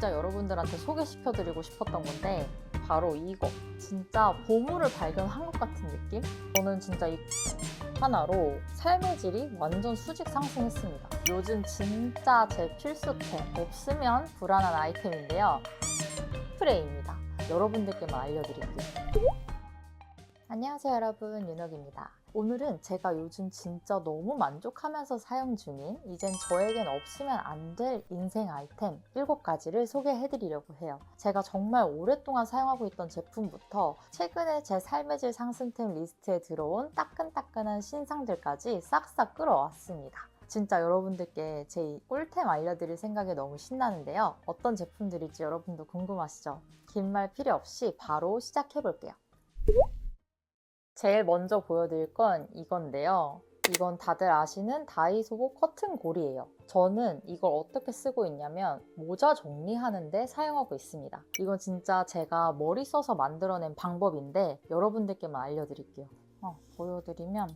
진짜 여러분들한테 소개시켜드리고 싶었던 건데 바로 이거 진짜 보물을 발견한 것 같은 느낌? 저는 진짜 이 하나로 삶의 질이 완전 수직 상승했습니다. 요즘 진짜 제 필수템 없으면 불안한 아이템인데요. 스프레이입니다. 여러분들께만 알려드릴게요. 안녕하세요 여러분 윤혁입니다. 오늘은 제가 요즘 진짜 너무 만족하면서 사용 중인 이젠 저에겐 없으면 안 될 인생 아이템 7가지를 소개해 드리려고 해요. 제가 정말 오랫동안 사용하고 있던 제품부터 최근에 제 삶의 질 상승템 리스트에 들어온 따끈따끈한 신상들까지 싹싹 끌어왔습니다. 진짜 여러분들께 제 꿀템 알려드릴 생각에 너무 신나는데요. 어떤 제품들일지 여러분도 궁금하시죠? 긴 말 필요 없이 바로 시작해볼게요. 제일 먼저 보여드릴 건 이건데요. 이건 다들 아시는 다이소보 커튼 골이에요. 저는 이걸 어떻게 쓰고 있냐면 모자 정리하는데 사용하고 있습니다. 이건 진짜 제가 머리 써서 만들어낸 방법인데 여러분들께만 알려드릴게요. 어, 보여드리면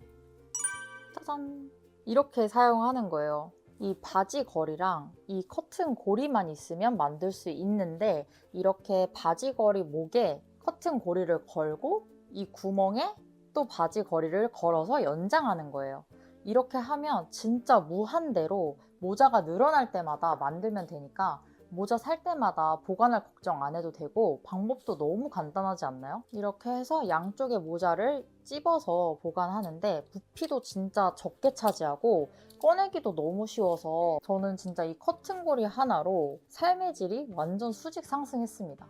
짜잔 이렇게 사용하는 거예요. 이 바지 거리랑 이 커튼 고리만 있으면 만들 수 있는데 이렇게 바지 거리 목에 커튼 고리를 걸고 이 구멍에 또 바지 거리를 걸어서 연장하는 거예요. 이렇게 하면 진짜 무한대로 모자가 늘어날 때마다 만들면 되니까 모자 살 때마다 보관할 걱정 안 해도 되고 방법도 너무 간단하지 않나요? 이렇게 해서 양쪽의 모자를 찝어서 보관하는데 부피도 진짜 적게 차지하고 꺼내기도 너무 쉬워서 저는 진짜 이 커튼고리 하나로 삶의 질이 완전 수직 상승했습니다.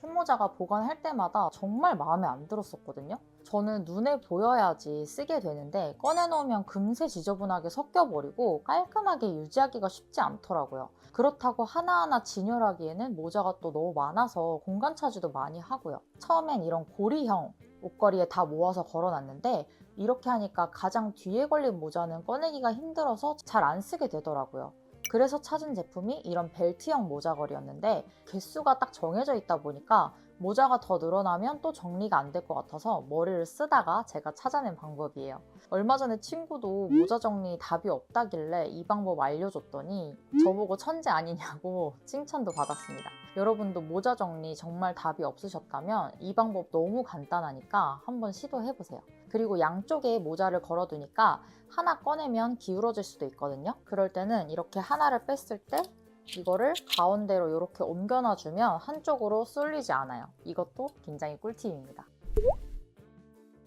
캔모자가 보관할 때마다 정말 마음에 안 들었었거든요. 저는 눈에 보여야지 쓰게 되는데 꺼내놓으면 금세 지저분하게 섞여버리고 깔끔하게 유지하기가 쉽지 않더라고요. 그렇다고 하나하나 진열하기에는 모자가 또 너무 많아서 공간 차지도 많이 하고요. 처음엔 이런 고리형 옷걸이에 다 모아서 걸어놨는데 이렇게 하니까 가장 뒤에 걸린 모자는 꺼내기가 힘들어서 잘 안 쓰게 되더라고요. 그래서 찾은 제품이 이런 벨트형 모자걸이였는데 개수가 딱 정해져 있다 보니까 모자가 더 늘어나면 또 정리가 안 될 것 같아서 머리를 쓰다가 제가 찾아낸 방법이에요. 얼마 전에 친구도 모자 정리 답이 없다길래 이 방법 알려줬더니 저보고 천재 아니냐고 칭찬도 받았습니다. 여러분도 모자 정리 정말 답이 없으셨다면 이 방법 너무 간단하니까 한번 시도해보세요. 그리고 양쪽에 모자를 걸어두니까 하나 꺼내면 기울어질 수도 있거든요. 그럴 때는 이렇게 하나를 뺐을 때 이거를 가운데로 이렇게 옮겨놔주면 한쪽으로 쏠리지 않아요. 이것도 굉장히 꿀팁입니다.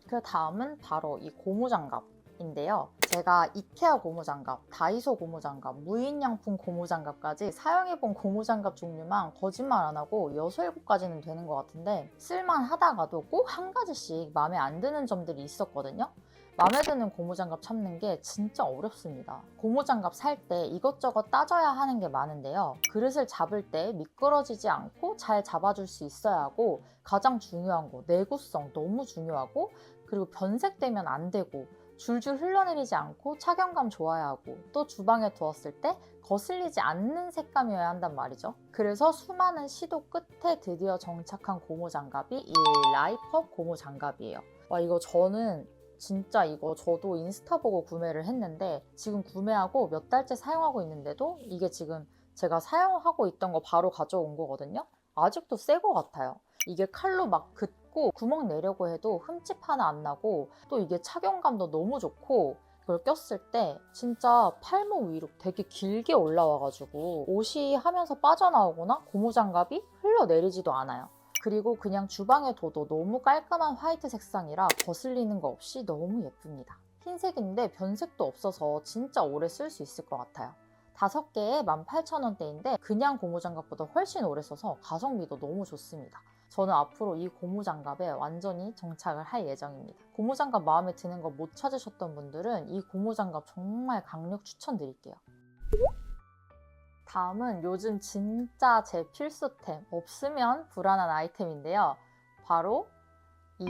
그 다음은 바로 이 고무장갑인데요. 제가 이케아 고무장갑, 다이소 고무장갑, 무인양품 고무장갑까지 사용해본 고무장갑 종류만 거짓말 안 하고 6, 7가지는 되는 것 같은데 쓸만하다가도 꼭 한 가지씩 마음에 안 드는 점들이 있었거든요. 마음에 드는 고무장갑 찾는 게 진짜 어렵습니다. 고무장갑 살 때 이것저것 따져야 하는 게 많은데요. 그릇을 잡을 때 미끄러지지 않고 잘 잡아줄 수 있어야 하고 가장 중요한 거 내구성 너무 중요하고 그리고 변색되면 안 되고 줄줄 흘러내리지 않고 착용감 좋아야 하고 또 주방에 두었을 때 거슬리지 않는 색감이어야 한단 말이죠. 그래서 수많은 시도 끝에 드디어 정착한 고무 장갑이 이 라이퍼 고무 장갑이에요. 와 이거 저는 진짜 이거 저도 인스타 보고 구매를 했는데 지금 구매하고 몇 달째 사용하고 있는데도 이게 지금 제가 사용하고 있던 거 바로 가져온 거거든요. 아직도 새 거 같아요. 이게 칼로 막 긋고 구멍 내려고 해도 흠집 하나 안 나고 또 이게 착용감도 너무 좋고 이걸 꼈을 때 진짜 팔목 위로 되게 길게 올라와가지고 옷이 하면서 빠져나오거나 고무장갑이 흘러내리지도 않아요. 그리고 그냥 주방에 둬도 너무 깔끔한 화이트 색상이라 거슬리는 거 없이 너무 예쁩니다. 흰색인데 변색도 없어서 진짜 오래 쓸 수 있을 것 같아요. 다섯 개에 18,000원대인데 그냥 고무장갑보다 훨씬 오래 써서 가성비도 너무 좋습니다. 저는 앞으로 이 고무장갑에 완전히 정착을 할 예정입니다. 고무장갑 마음에 드는 거 못 찾으셨던 분들은 이 고무장갑 정말 강력 추천드릴게요. 다음은 요즘 진짜 제 필수템, 없으면 불안한 아이템인데요. 바로 이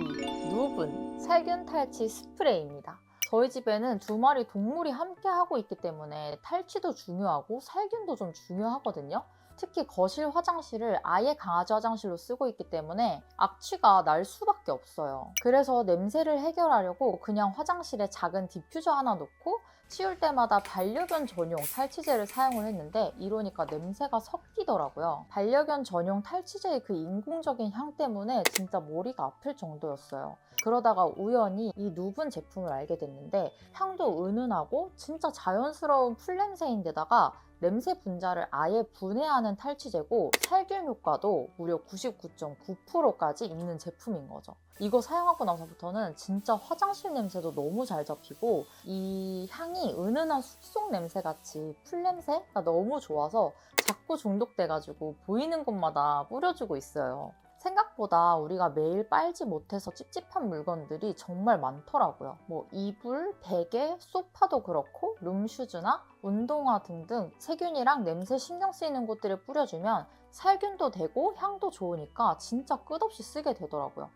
누분 살균 탈취 스프레이입니다. 저희 집에는 두 마리 동물이 함께 하고 있기 때문에 탈취도 중요하고 살균도 좀 중요하거든요. 특히 거실 화장실을 아예 강아지 화장실로 쓰고 있기 때문에 악취가 날 수밖에 없어요. 그래서 냄새를 해결하려고 그냥 화장실에 작은 디퓨저 하나 놓고 치울 때마다 반려견 전용 탈취제를 사용을 했는데 이러니까 냄새가 섞이더라고요. 반려견 전용 탈취제의 그 인공적인 향 때문에 진짜 머리가 아플 정도였어요. 그러다가 우연히 이 누분 제품을 알게 됐는데 향도 은은하고 진짜 자연스러운 풀냄새인데다가 냄새 분자를 아예 분해하는 탈취제고 살균 효과도 무려 99.9%까지 있는 제품인 거죠. 이거 사용하고 나서부터는 진짜 화장실 냄새도 너무 잘 잡히고 이 향이 은은한 숲속 냄새 같이 풀 냄새가 너무 좋아서 자꾸 중독돼가지고 보이는 곳마다 뿌려주고 있어요. 생각보다 우리가 매일 빨지 못해서 찝찝한 물건들이 정말 많더라고요. 뭐 이불, 베개, 소파도 그렇고 룸슈즈나 운동화 등등 세균이랑 냄새 신경 쓰이는 곳들을 뿌려주면 살균도 되고 향도 좋으니까 진짜 끝없이 쓰게 되더라고요.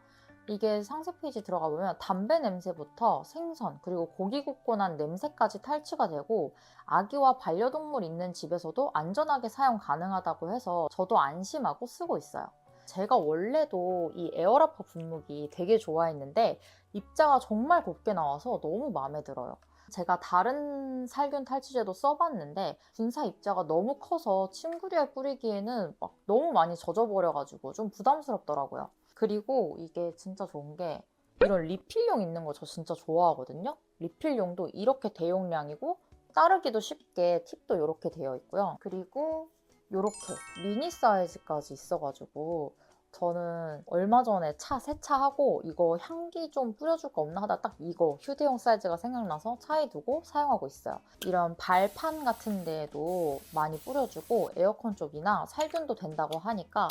이게 상세 페이지 들어가 보면 담배 냄새부터 생선 그리고 고기 굽고 난 냄새까지 탈취가 되고 아기와 반려동물 있는 집에서도 안전하게 사용 가능하다고 해서 저도 안심하고 쓰고 있어요. 제가 원래도 이 에어라퍼 분무기 되게 좋아했는데 입자가 정말 곱게 나와서 너무 마음에 들어요. 제가 다른 살균 탈취제도 써봤는데 분사 입자가 너무 커서 침구류에 뿌리기에는 막 너무 많이 젖어버려가지고 좀 부담스럽더라고요. 그리고 이게 진짜 좋은 게 이런 리필용 있는 거 저 진짜 좋아하거든요. 리필용도 이렇게 대용량이고 따르기도 쉽게 팁도 이렇게 되어 있고요. 그리고 이렇게 미니 사이즈까지 있어가지고 저는 얼마 전에 차 세차하고 이거 향기 좀 뿌려줄 거 없나 하다 딱 이거 휴대용 사이즈가 생각나서 차에 두고 사용하고 있어요. 이런 발판 같은 데에도 많이 뿌려주고 에어컨 쪽이나 살균도 된다고 하니까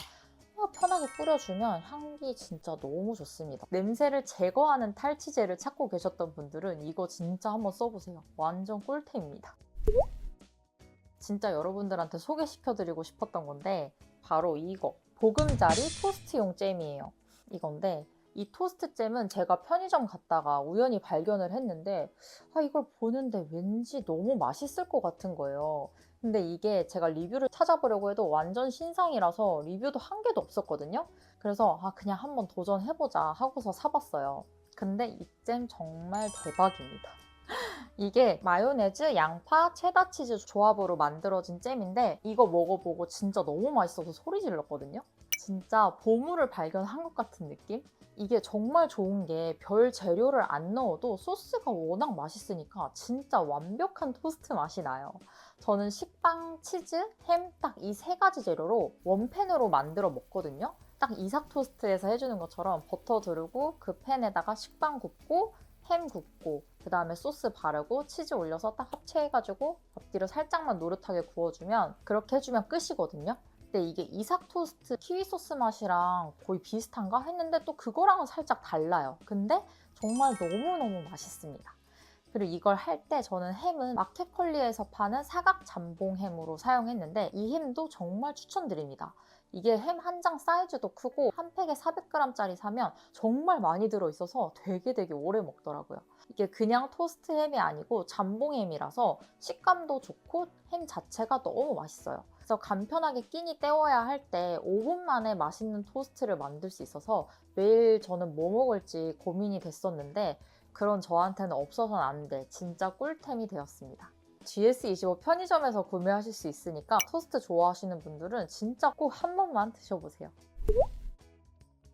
편하게 뿌려주면 향기 진짜 너무 좋습니다. 냄새를 제거하는 탈취제를 찾고 계셨던 분들은 이거 진짜 한번 써보세요. 완전 꿀템입니다. 진짜 여러분들한테 소개시켜드리고 싶었던 건데 바로 이거 보금자리 토스트용 잼이에요. 이건데 이 토스트 잼은 제가 편의점 갔다가 우연히 발견을 했는데 아 이걸 보는데 왠지 너무 맛있을 것 같은 거예요. 근데 이게 제가 리뷰를 찾아보려고 해도 완전 신상이라서 리뷰도 한 개도 없었거든요. 그래서 아 그냥 한번 도전해보자 하고서 사봤어요. 근데 이 잼 정말 대박입니다. 이게 마요네즈, 양파, 체다 치즈 조합으로 만들어진 잼인데 이거 먹어보고 진짜 너무 맛있어서 소리 질렀거든요. 진짜 보물을 발견한 것 같은 느낌? 이게 정말 좋은 게 별 재료를 안 넣어도 소스가 워낙 맛있으니까 진짜 완벽한 토스트 맛이 나요. 저는 식빵, 치즈, 햄 딱 이 세 가지 재료로 원팬으로 만들어 먹거든요. 딱 이삭 토스트에서 해주는 것처럼 버터 두르고 그 팬에다가 식빵 굽고 햄 굽고 그 다음에 소스 바르고 치즈 올려서 딱 합체해가지고 앞뒤로 살짝만 노릇하게 구워주면 그렇게 해주면 끝이거든요. 근데 이게 이삭 토스트 키위 소스 맛이랑 거의 비슷한가 했는데 또 그거랑은 살짝 달라요. 근데 정말 너무너무 맛있습니다. 그리고 이걸 할 때 저는 햄은 마켓컬리에서 파는 사각 잠봉 햄으로 사용했는데 이 햄도 정말 추천드립니다. 이게 햄 한 장 사이즈도 크고 한 팩에 400g짜리 사면 정말 많이 들어있어서 되게 되게 오래 먹더라고요. 이게 그냥 토스트 햄이 아니고 잠봉 햄이라서 식감도 좋고 햄 자체가 너무 맛있어요. 그래서 간편하게 끼니 때워야 할 때 5분 만에 맛있는 토스트를 만들 수 있어서 매일 저는 뭐 먹을지 고민이 됐었는데 그런 저한테는 없어서는 안 돼. 진짜 꿀템이 되었습니다. GS25 편의점에서 구매하실 수 있으니까 토스트 좋아하시는 분들은 진짜 꼭 한 번만 드셔보세요.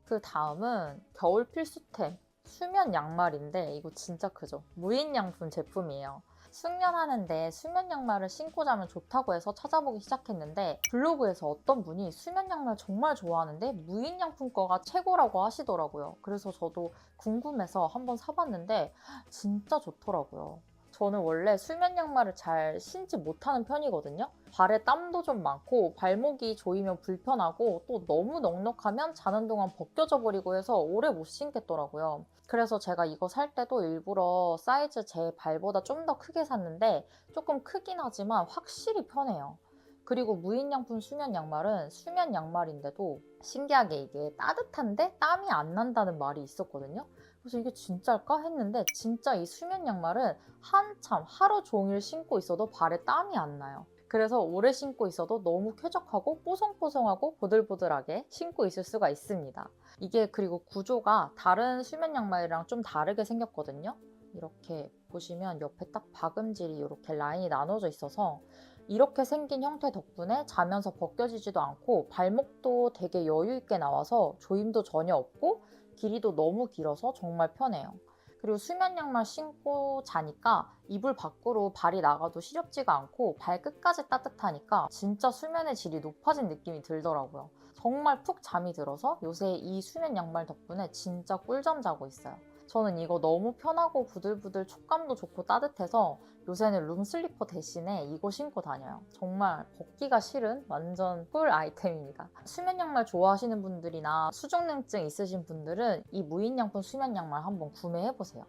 그 다음은 겨울 필수템 수면 양말인데 이거 진짜 크죠? 무인양품 제품이에요. 숙면하는데 수면 양말을 신고 자면 좋다고 해서 찾아보기 시작했는데 블로그에서 어떤 분이 수면 양말 정말 좋아하는데 무인 양품 거가 최고라고 하시더라고요. 그래서 저도 궁금해서 한번 사봤는데 진짜 좋더라고요. 저는 원래 수면 양말을 잘 신지 못하는 편이거든요. 발에 땀도 좀 많고 발목이 조이면 불편하고 또 너무 넉넉하면 자는 동안 벗겨져 버리고 해서 오래 못 신겠더라고요. 그래서 제가 이거 살 때도 일부러 사이즈 제 발보다 좀 더 크게 샀는데 조금 크긴 하지만 확실히 편해요. 그리고 무인양품 수면 양말은 수면 양말인데도 신기하게 이게 따뜻한데 땀이 안 난다는 말이 있었거든요. 그래서 이게 진짜일까 했는데 진짜 이 수면 양말은 한참 하루 종일 신고 있어도 발에 땀이 안 나요. 그래서 오래 신고 있어도 너무 쾌적하고 뽀송뽀송하고 보들보들하게 신고 있을 수가 있습니다. 이게 그리고 구조가 다른 수면 양말이랑 좀 다르게 생겼거든요. 이렇게 보시면 옆에 딱 박음질이 이렇게 라인이 나눠져 있어서 이렇게 생긴 형태 덕분에 자면서 벗겨지지도 않고 발목도 되게 여유 있게 나와서 조임도 전혀 없고 길이도 너무 길어서 정말 편해요. 그리고 수면 양말 신고 자니까 이불 밖으로 발이 나가도 시렵지가 않고 발끝까지 따뜻하니까 진짜 수면의 질이 높아진 느낌이 들더라고요. 정말 푹 잠이 들어서 요새 이 수면 양말 덕분에 진짜 꿀잠 자고 있어요. 저는 이거 너무 편하고 부들부들 촉감도 좋고 따뜻해서 요새는 룸슬리퍼 대신에 이거 신고 다녀요. 정말 벗기가 싫은 완전 꿀 아이템입니다. 수면 양말 좋아하시는 분들이나 수족냉증 있으신 분들은 이 무인 양품 수면 양말 한번 구매해보세요.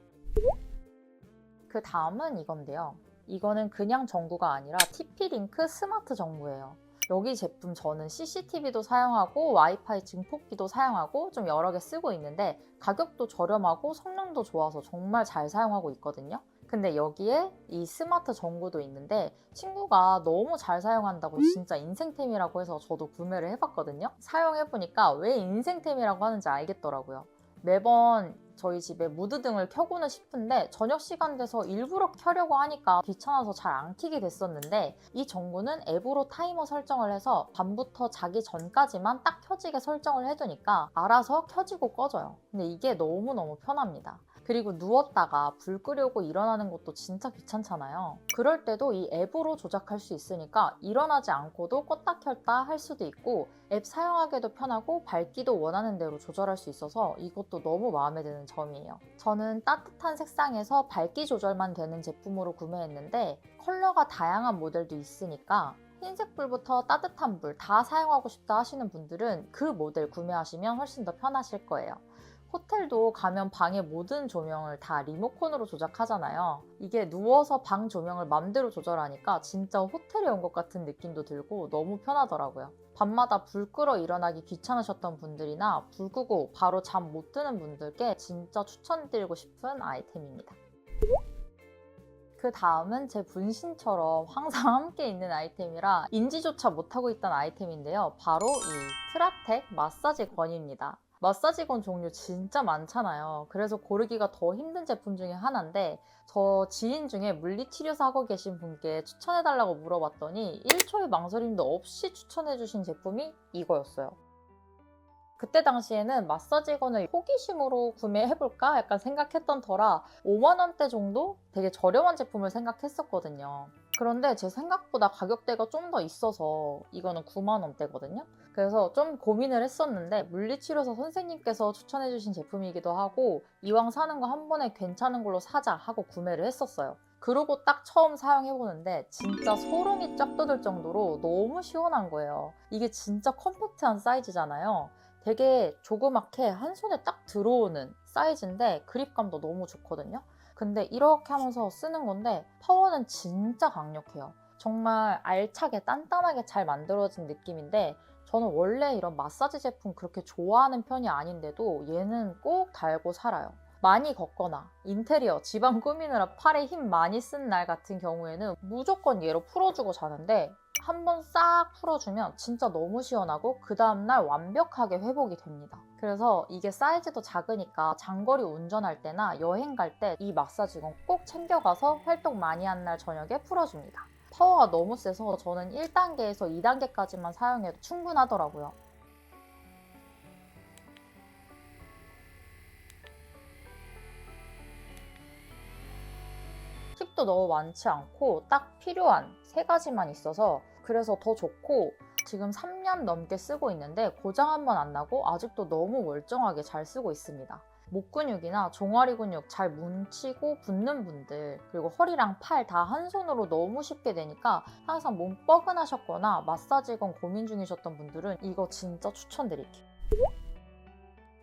그 다음은 이건데요. 이거는 그냥 전구가 아니라 TP-링크 스마트 전구예요. 여기 제품 저는 CCTV도 사용하고 와이파이 증폭기도 사용하고 좀 여러 개 쓰고 있는데 가격도 저렴하고 성능도 좋아서 정말 잘 사용하고 있거든요. 근데 여기에 이 스마트 전구도 있는데 친구가 너무 잘 사용한다고 진짜 인생템이라고 해서 저도 구매를 해봤거든요. 사용해보니까 왜 인생템이라고 하는지 알겠더라고요. 매번 저희 집에 무드등을 켜고는 싶은데 저녁 시간 돼서 일부러 켜려고 하니까 귀찮아서 잘 안 켜게 됐었는데 이 전구는 앱으로 타이머 설정을 해서 밤부터 자기 전까지만 딱 켜지게 설정을 해두니까 알아서 켜지고 꺼져요. 근데 이게 너무너무 편합니다. 그리고 누웠다가 불 끄려고 일어나는 것도 진짜 귀찮잖아요. 그럴 때도 이 앱으로 조작할 수 있으니까 일어나지 않고도 껐다 켰다 할 수도 있고 앱 사용하기도 편하고 밝기도 원하는 대로 조절할 수 있어서 이것도 너무 마음에 드는 점이에요. 저는 따뜻한 색상에서 밝기 조절만 되는 제품으로 구매했는데 컬러가 다양한 모델도 있으니까 흰색 불부터 따뜻한 불 다 사용하고 싶다 하시는 분들은 그 모델 구매하시면 훨씬 더 편하실 거예요. 호텔도 가면 방의 모든 조명을 다 리모컨으로 조작하잖아요. 이게 누워서 방 조명을 맘대로 조절하니까 진짜 호텔에 온 것 같은 느낌도 들고 너무 편하더라고요. 밤마다 불 끄러 일어나기 귀찮으셨던 분들이나 불 끄고 바로 잠 못 드는 분들께 진짜 추천드리고 싶은 아이템입니다. 그 다음은 제 분신처럼 항상 함께 있는 아이템이라 인지조차 못하고 있던 아이템인데요. 바로 이 트라텍 마사지 건입니다. 마사지건 종류 진짜 많잖아요. 그래서 고르기가 더 힘든 제품 중에 하나인데 저 지인 중에 물리치료사 하고 계신 분께 추천해달라고 물어봤더니 1초의 망설임도 없이 추천해주신 제품이 이거였어요. 그때 당시에는 마사지건을 호기심으로 구매해볼까 약간 생각했던 터라 5만원대 정도 되게 저렴한 제품을 생각했었거든요. 그런데 제 생각보다 가격대가 좀 더 있어서 이거는 9만원대거든요. 그래서 좀 고민을 했었는데 물리치료사 선생님께서 추천해주신 제품이기도 하고 이왕 사는 거 한 번에 괜찮은 걸로 사자 하고 구매를 했었어요. 그러고 딱 처음 사용해보는데 진짜 소름이 쫙 돋을 정도로 너무 시원한 거예요. 이게 진짜 컴팩트한 사이즈잖아요. 되게 조그맣게 한 손에 딱 들어오는 사이즈인데 그립감도 너무 좋거든요. 근데 이렇게 하면서 쓰는 건데 파워는 진짜 강력해요. 정말 알차게 단단하게 잘 만들어진 느낌인데 저는 원래 이런 마사지 제품 그렇게 좋아하는 편이 아닌데도 얘는 꼭 달고 살아요. 많이 걷거나 인테리어, 집안 꾸미느라 팔에 힘 많이 쓴 날 같은 경우에는 무조건 얘로 풀어주고 자는데 한번 싹 풀어주면 진짜 너무 시원하고 그 다음날 완벽하게 회복이 됩니다. 그래서 이게 사이즈도 작으니까 장거리 운전할 때나 여행 갈 때 이 마사지건 꼭 챙겨가서 활동 많이 한 날 저녁에 풀어줍니다. 파워가 너무 세서 저는 1단계에서 2단계까지만 사용해도 충분하더라고요. 팁도 너무 많지 않고 딱 필요한 세 가지만 있어서 그래서 더 좋고 지금 3년 넘게 쓰고 있는데 고장 한 번 안 나고 아직도 너무 멀쩡하게 잘 쓰고 있습니다. 목 근육이나 종아리 근육 잘 뭉치고 붓는 분들 그리고 허리랑 팔 다 한 손으로 너무 쉽게 되니까 항상 몸 뻐근하셨거나 마사지건 고민 중이셨던 분들은 이거 진짜 추천드릴게요.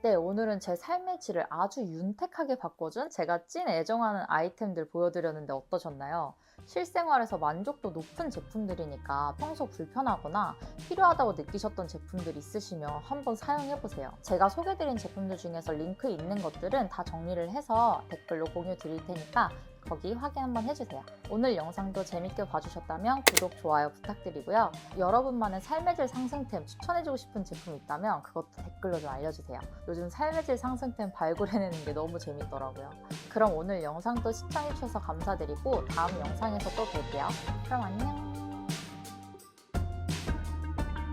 네, 오늘은 제 삶의 질을 아주 윤택하게 바꿔준 제가 찐 애정하는 아이템들 보여드렸는데 어떠셨나요? 실생활에서 만족도 높은 제품들이니까 평소 불편하거나 필요하다고 느끼셨던 제품들 있으시면 한번 사용해보세요. 제가 소개드린 제품들 중에서 링크 있는 것들은 다 정리를 해서 댓글로 공유 드릴 테니까 거기 확인 한번 해주세요. 오늘 영상도 재밌게 봐주셨다면 구독, 좋아요 부탁드리고요. 여러분만의 삶의 질 상승템 추천해주고 싶은 제품 있다면 그것도 댓글로 좀 알려주세요. 요즘 삶의 질 상승템 발굴해내는 게 너무 재밌더라고요. 그럼 오늘 영상도 시청해주셔서 감사드리고 다음 영상에서 또 뵐게요. 그럼 안녕!